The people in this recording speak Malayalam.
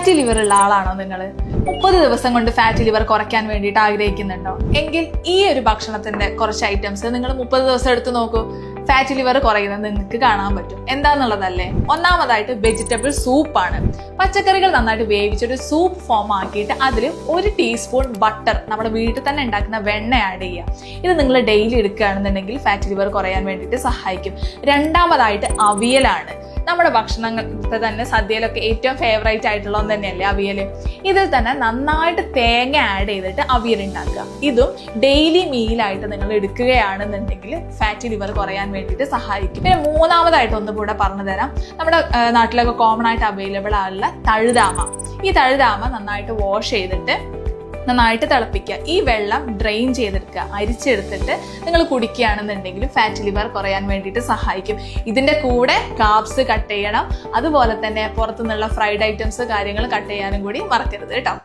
ഫാറ്റി ലിവർ ഉള്ള ആളാണോ നിങ്ങൾ മുപ്പത് ദിവസം കൊണ്ട് ഫാറ്റ് ലിവർ കുറയ്ക്കാൻ വേണ്ടിയിട്ട് ആഗ്രഹിക്കുന്നുണ്ടോ? എങ്കിൽ ഈ ഒരു ഭക്ഷണത്തിന്റെ കുറച്ച് ഐറ്റംസ് നിങ്ങൾ മുപ്പത് ദിവസം എടുത്ത് നോക്കൂ. ഫാറ്റ് ലിവർ കുറയുന്നത് നിങ്ങൾക്ക് കാണാൻ പറ്റും. എന്താന്നുള്ളതല്ലേ? ഒന്നാമതായിട്ട് വെജിറ്റബിൾ സൂപ്പാണ് പച്ചക്കറികൾ നന്നായിട്ട് വേവിച്ചൊരു സൂപ്പ് ഫോം ആക്കിയിട്ട് അതിൽ ഒരു ടീസ്പൂൺ ബട്ടർ നമ്മുടെ വീട്ടിൽ തന്നെ ഉണ്ടാക്കുന്ന വെണ്ണ ആഡ് ചെയ്യുക. ഇത് നിങ്ങൾ ഡെയിലി എടുക്കുകയാണെന്നുണ്ടെങ്കിൽ ഫാറ്റ് ലിവർ കുറയാൻ വേണ്ടിയിട്ട് സഹായിക്കും. രണ്ടാമതായിട്ട് അവിയലാണ്. നമ്മുടെ ഭക്ഷണത്തെ തന്നെ സദ്യയിലൊക്കെ ഏറ്റവും ഫേവറേറ്റ് ആയിട്ടുള്ള ഒന്ന് തന്നെയല്ലേ അവിയൽ ഇതിൽ തന്നെ നന്നായിട്ട് തേങ്ങ ആഡ് ചെയ്തിട്ട് അവിയൽ ഉണ്ടാക്കുക ഇതും ഡെയിലി മീലായിട്ട് നിങ്ങൾ എടുക്കുകയാണെന്നുണ്ടെങ്കിൽ ഫാറ്റി ലിവർ കുറയാൻ വേണ്ടിയിട്ട് സഹായിക്കും. പിന്നെ മൂന്നാമതായിട്ട് ഒന്ന് കൂടെ പറഞ്ഞു തരാം. നമ്മുടെ നാട്ടിലൊക്കെ കോമൺ ആയിട്ട് അവൈലബിൾ ആയുള്ള തഴുതാമ. ഈ തഴുതാമ നന്നായിട്ട് വാഷ് ചെയ്തിട്ട് നന്നായിട്ട് തിളപ്പിക്കുക. ഈ വെള്ളം ഡ്രെയിൻ ചെയ്തെടുക്കുക. അരിച്ചെടുത്തിട്ട് നിങ്ങൾ കുടിക്കുകയാണെന്നുണ്ടെങ്കിൽ ഫാറ്റ് ലിവർ കുറയാൻ വേണ്ടിയിട്ട് സഹായിക്കും. ഇതിന്റെ കൂടെ കാപ്സ് കട്ട് ചെയ്യണം. അതുപോലെ തന്നെ പുറത്തുനിന്നുള്ള ഫ്രൈഡ് ഐറ്റംസ് കാര്യങ്ങൾ കട്ട് ചെയ്യാനും കൂടി മറക്കരുത് കേട്ടോ.